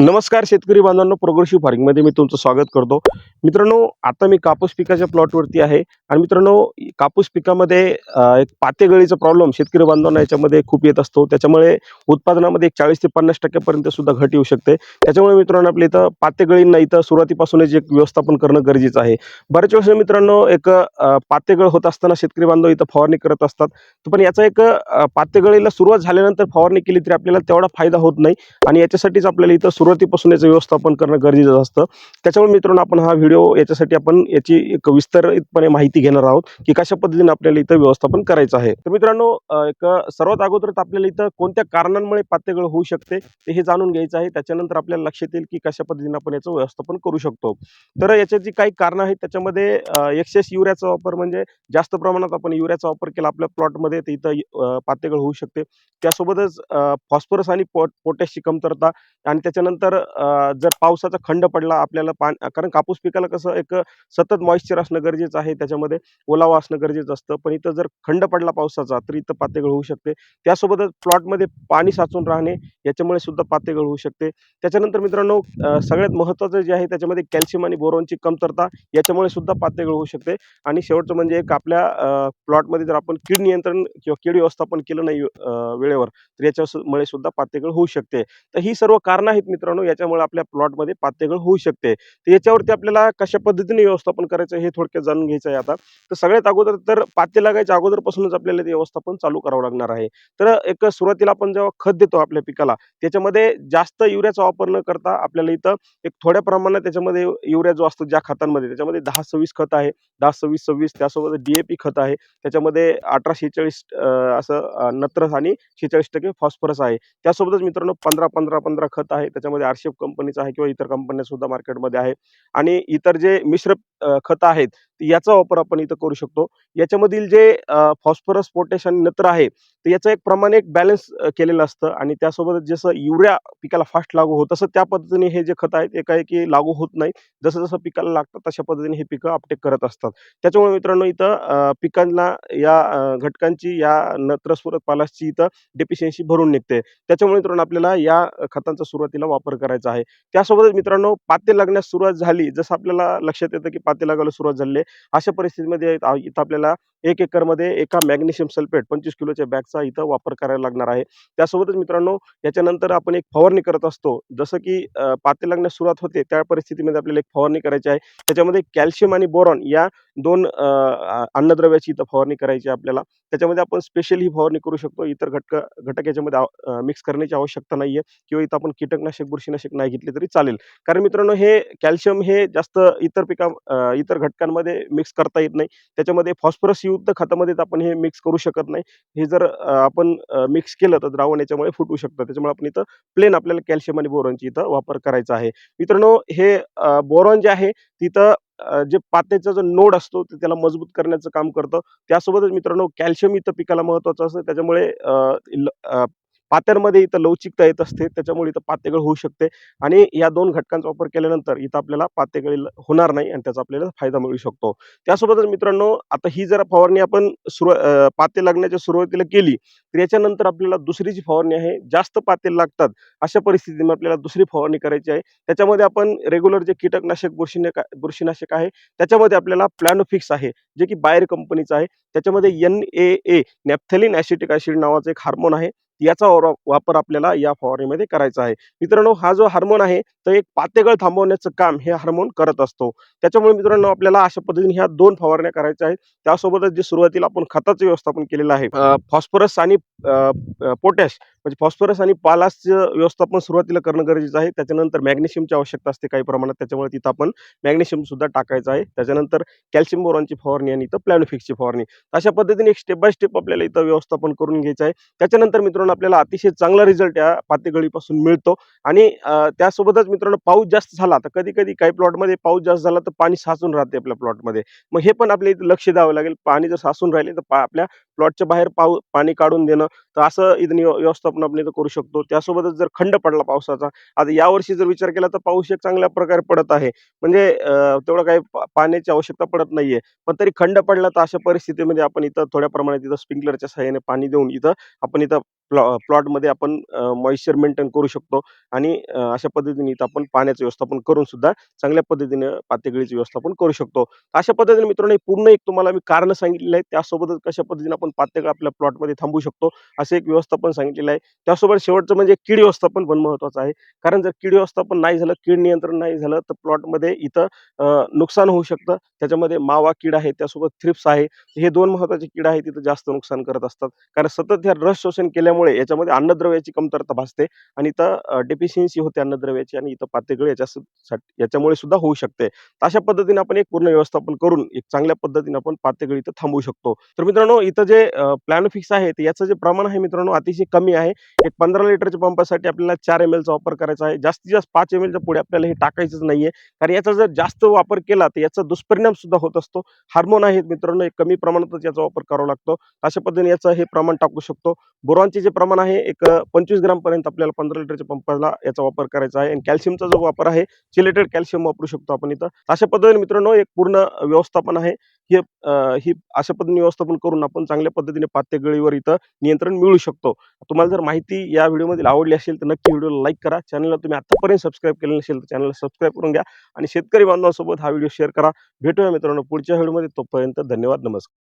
नमस्कार शेतकरी बांधवांनो प्रोग्रेसिव्ह फार्मिंगमध्ये मी तुमचं स्वागत करतो. मित्रांनो आता मी कापूस पिकाच्या प्लॉटवरती आहे आणि मित्रांनो कापूस पिकामध्ये एक पातेगळीचा प्रॉब्लेम शेतकरी बांधवांना याच्यामध्ये खूप येत असतो. त्याच्यामुळे उत्पादनामध्ये एक चाळीस ते पन्नास टक्क्यापर्यंत सुद्धा घट येऊ शकते. त्याच्यामुळे मित्रांनो आपल्या इथं पातेगळींना इथं सुरुवातीपासूनच एक व्यवस्थापन करणं गरजेचं आहे. बऱ्याच वेळेस मित्रांनो एक पातेगळ होत असताना शेतकरी बांधव इथं फवारणी करत असतात. पण याचा एक पातेगळीला सुरुवात झाल्यानंतर फवारणी केली तरी आपल्याला तेवढा फायदा होत नाही आणि याच्यासाठीच आपल्याला इथं सुरुवातीपासून याचं व्यवस्थापन करणं गरजेचं असतं. त्याच्यामुळे मित्रांनो आपण हा व्हिडिओ याच्यासाठी आपण याची एक विस्तारितपणे माहिती घेणार आहोत की कशा पद्धतीने आपल्याला इथं व्यवस्थापन करायचं आहे. तर मित्रांनो एक सर्वात अगोदर तर आपल्याला इथं कोणत्या कारणांमुळे पातेगळ होऊ शकते ते हे जाणून घ्यायचं आहे. त्याच्यानंतर आपल्याला लक्षात येईल की कशा पद्धतीने आपण याचं व्यवस्थापन करू शकतो. तर याच्या जी काही कारणं आहेत त्याच्यामध्ये एक्सेस युरियाचा वापर म्हणजे जास्त प्रमाणात आपण युरियाचा वापर केला आपल्या प्लॉटमध्ये तर इथं अं, पातेगळ होऊ शकते. त्यासोबतच फॉस्फरस आणि पोट पोटॅशची कमतरता आणि त्याच्यानंतर त्यानंतर जर पावसाचा खंड पडला आपल्याला पान कारण कापूस पिकाला कसं एक सतत मॉइश्चर असणं गरजेचं आहे त्याच्यामध्ये ओलावा असणं गरजेचं असतं. पण इथं जर खंड पडला पावसाचा तर इथं पातेगळ होऊ शकते. त्यासोबतच प्लॉटमध्ये पाणी साचून राहणे याच्यामुळे सुद्धा पातेगळ होऊ शकते. त्याच्यानंतर मित्रांनो सगळ्यात महत्त्वाचं जे आहे त्याच्यामध्ये कॅल्शियम आणि बोरॉनची कमतरता याच्यामुळे सुद्धा पातेगळ होऊ शकते. आणि शेवटचं म्हणजे एक आपल्या प्लॉटमध्ये जर आपण कीड नियंत्रण किंवा कीड व्यवस्थापन केलं नाही वेळेवर तर याच्यामुळे सुद्धा पातेगळ होऊ शकते. तर ही सर्व कारणं आहेत मित्रांनो. मित्रांनो याच्यामुळे आपल्या प्लॉटमध्ये पातेगळ होऊ शकते. तर याच्यावरती आपल्याला कशा पद्धतीने व्यवस्थापन करायचं हे थोडक्यात जाणून घ्यायचं आहे आता. तर सगळ्यात अगोदर तर पाते लागायच्या अगोदरपासूनच आपल्याला ते व्यवस्थापन चालू करावं लागणार आहे. तर एक सुरुवातीला आपण जेव्हा खत देतो आपल्या पिकाला त्याच्यामध्ये जास्त युरियाचा वापर न करता आपल्याला इथं एक थोड्या प्रमाणात त्याच्यामध्ये युरिया जो असतो ज्या खतांमध्ये त्याच्यामध्ये दहा सव्वीस खत आहे दहा सव्वीस सव्वीस त्यासोबत डीएपी खत आहे त्याच्यामध्ये अठरा शेहेचाळीस असं नत्रस आणि शेहेचाळीस टक्के फॉस्फरस आहे. त्यासोबतच मित्रांनो पंधरा पंधरा पंधरा खत आहे त्याच्यामध्ये आरशेफ कंपनीचं आहे किंवा इतर कंपन्या सुद्धा मार्केटमध्ये आहे. आणि इतर जे मिश्र खतं आहेत याचा वापर आपण इथं करू शकतो. याच्यामधील जे फॉस्फरस पोटॅश आणि नत्र आहे तर याचं एक प्रमाण एक बॅलन्स केलेलं असतं आणि त्यासोबत जसं युरिया पिकाला फास्ट लागू होत तसं त्या पद्धतीने हे जे खत आहेत एकाएकी लागू होत नाही. जसं जसं पिकाला लागतं तशा पद्धतीने हे पिकं अपटेक करत असतात. त्याच्यामुळे मित्रांनो इथं पिकांना या घटकांची या नत्रस्फुरत पालासची इथं डेफिशियन्सी भरून निघते. त्याच्यामुळे मित्रांनो आपल्याला या खतांचा सुरुवातीला वापर करायचा आहे. त्यासोबतच मित्रांनो पाते लागण्यास सुरुवात झाली जसं आपल्याला लक्षात येतं की पाते लागायला सुरुवात झाली आहे, अशा परिस्थितीमध्ये इथं आपल्याला एक एकरमध्ये एका मॅग्नेशियम सल्फेट पंचवीस किलोच्या बॅगचा इथं वापर करायला लागणार आहे. त्यासोबतच मित्रांनो याच्यानंतर आपण एक फवारणी करत असतो. जसं की पाते लागण्यास सुरुवात होते त्या परिस्थितीमध्ये आपल्याला एक फवारणी करायची आहे. त्याच्यामध्ये कॅल्शियम आणि बोरॉन या दोन अन्नद्रव्याची इथं फवारणी करायची आहे आपल्याला. त्याच्यामध्ये आपण स्पेशल ही फवारणी करू शकतो. इतर घटक घटक याच्यामध्ये मिक्स करण्याची आवश्यकता नाही आहे किंवा इथं आपण कीटकनाशक बुरशीनाशक नाही घेतले तरी चालेल. कारण मित्रांनो हे कॅल्शियम हे जास्त इतर पिका इतर घटकांमध्ये मिक्स करता येत नाही. त्याच्यामध्ये फॉस्फरस युक्त खतामध्येच आपण हे मिक्स करू शकत नाही. हे जर आपण मिक्स केलं तर द्रावण याच्यामुळे फुटू शकतं. त्याच्यामुळे आपण इथं प्लेन आपल्याला कॅल्शियम आणि बोरॉनची इथं वापर करायचा आहे. मित्रांनो हे बोरॉन जे आहे तिथं जे पात्याचा जो नोड असतो ते त्याला मजबूत करण्याचं काम करतं. त्यासोबतच मित्रांनो कॅल्शियम इथं पिकाला महत्वाचं असतं. त्याच्यामुळे ल- पात्यांमध्ये इथं लवचिकता येत असते त्याच्यामुळे इथं पातेगळ होऊ शकते. आणि या दोन घटकांचा वापर केल्यानंतर इथं आपल्याला पातेगळी होणार नाही आणि त्याचा आपल्याला फायदा मिळू शकतो. त्यासोबतच मित्रांनो आता ही जर फवारणी आपण सुरू पाते लागण्याच्या सुरुवातीला केली तर याच्यानंतर आपल्याला दुसरी जी फवारणी आहे जास्त पाते लागतात अशा परिस्थितीमध्ये आपल्याला दुसरी फवारणी करायची आहे. त्याच्यामध्ये आपण रेग्युलर जे कीटकनाशक बुरशीने बुरशीनाशक आहे त्याच्यामध्ये आपल्याला प्लॅनोफिक्स आहे जे की बायर कंपनीचं आहे. त्याच्यामध्ये N A A naphthalene acetic acid नावाचं एक हार्मोन आहे. याचा वापर आपल्याला या फवारणीमध्ये करायचा आहे. मित्रांनो हा जो हार्मोन आहे तर एक पातेगळ थांबवण्याचं काम हे हार्मोन करत असतो. त्याच्यामुळे मित्रांनो आपल्याला अशा पद्धतीने ह्या दोन फवारण्या करायच्या आहेत. त्यासोबतच जे सुरुवातीला आपण खताचं व्यवस्थापन केलेलं आहे फॉस्फरस आणि पोटॅश म्हणजे फॉस्फरस आणि पालासचं व्यवस्थापन सुरुवातीला करणं गरजेचं आहे. त्याच्यानंतर मॅग्नेशियमची आवश्यकता असते काही प्रमाणात. त्याच्यामुळे तिथं आपण मॅग्नेशियम सुद्धा टाकायचं आहे. त्याच्यानंतर कॅल्शियम बोरॉनची फवारणी आणि इथं प्लॅनोफिक्सची फवारणी. अशा पद्धतीने एक स्टेप बाय स्टेप आपल्याला इथं व्यवस्थापन करून घ्यायचं आहे. त्याच्यानंतर मित्रांनो आपल्याला अतिशय चांगला रिझल्ट या पातेगळीपासून मिळतो. आणि त्यासोबतच मित्रांनो पाऊस जास्त झाला तर कधी कधी काही प्लॉटमध्ये पाऊस जास्त झाला तर पाणी साचून राहते आपल्या प्लॉटमध्ये मग हे पण आपल्या इथं लक्ष द्यावं लागेल. पाणी जर साचून राहिले तर आपल्या प्लॉटच्या बाहेर पाऊ पाणी काढून देणं तर असं इथं व्यवस्थापन आपण इथं करू शकतो. त्यासोबतच जर खंड पडला पावसाचा आता यावर्षी जर विचार केला तर पाऊस एक चांगल्या प्रकारे पडत आहे. म्हणजे तेवढं काही पाण्याची आवश्यकता पडत नाहीये. पण तरी खंड पडला तर अशा परिस्थितीमध्ये आपण इथं थोड्या प्रमाणात इथं स्प्रिंकलरच्या सहाय्याने पाणी देऊन इथं आपण इथं प्लॉ प्लॉटमध्ये आपण मॉइश्चर मेंटेन करू शकतो आणि अशा पद्धतीने इथं आपण पाण्याचं व्यवस्थापन करून सुद्धा चांगल्या पद्धतीने पातेगळीचे व्यवस्थापन करू शकतो. अशा पद्धतीने मित्रांनो हे पूर्ण एक तुम्हाला मी कारण सांगितलेलं आहे. त्यासोबतच कशा पद्धतीने आपण पातेगळ आपल्या प्लॉटमध्ये थांबू शकतो असं एक व्यवस्थापन सांगितलेलं आहे. त्यासोबत शेवटचं म्हणजे कीड व्यवस्थापन पण महत्वाचं आहे. कारण जर कीड व्यवस्थापन नाही झालं कीड नियंत्रण नाही झालं तर प्लॉटमध्ये इथं नुकसान होऊ शकतं. त्याच्यामध्ये मावा कीड आहे त्यासोबत थ्रिप्स आहे. हे दोन महत्त्वाचे कीड आहेत तिथं जास्त नुकसान करत असतात. कारण सतत ह्या रस शोषण केल्यामुळे याच्यामध्ये अन्नद्रव्याची कमतरता भासते आणि इथं डेफिशियन्सी होते अन्नद्रव्याची आणि इथं पातेगळ याच्या याच्यामुळे सुद्धा होऊ शकते. अशा पद्धतीने आपण एक पूर्ण व्यवस्थापन करून एक चांगल्या पद्धतीने आपण पातेगळ इथं थांबवू शकतो. तर मित्रांनो इथं जे प्लॅन फिक्स आहे याचं जे प्रमाण आहे मित्रांनो अतिशय कमी आहे. एक पंधरा लिटरच्या पंपासाठी आपल्याला चार एम एलचा वापर करायचा आहे. जास्तीत जास्त पाच एम एलच्या पुढे आपल्याला हे टाकायचंच नाहीये. कारण याचा जर जास्त वापर केला तर याचा दुष्परिणाम सुद्धा होत असतो. हार्मोन आहेत मित्रांनो एक कमी प्रमाणातच याचा वापर करावा लागतो. अशा पद्धतीने याचं हे प्रमाण टाकू शकतो. बोरॉनचे जे प्रमाण आहे एक पंचवीस ग्रामपर्यंत आपल्याला पंधरा लिटरच्या पंपाला याचा वापर करायचा आहे. आणि कॅल्शियमचा जो वापर आहे चिलेटेड कॅल्शियम वापरू शकतो आपण इथं. अशा पद्धतीने मित्रांनो एक पूर्ण व्यवस्थापन आहे. हे ही अशा पद्धतीने व्यवस्थापन करून आपण चांगल्या पद्धतीने पात्यगळीवर इथं नियंत्रण मिळू शकतो. तुम्हाला जर माहिती या व्हिडिओमध्ये आवडली असेल तर नक्की व्हिडिओला लाईक करा. चॅनलला तुम्ही आतापर्यंत सबस्क्राईब केलं नसेल तर चॅनलला सबस्क्राईब करून घ्या. आणि शेतकरी बांधवांसोबत हा व्हिडिओ शेअर करा. भेटूया मित्रांनो पुढच्या व्हिडिओमध्ये. तोपर्यंत धन्यवाद नमस्कार.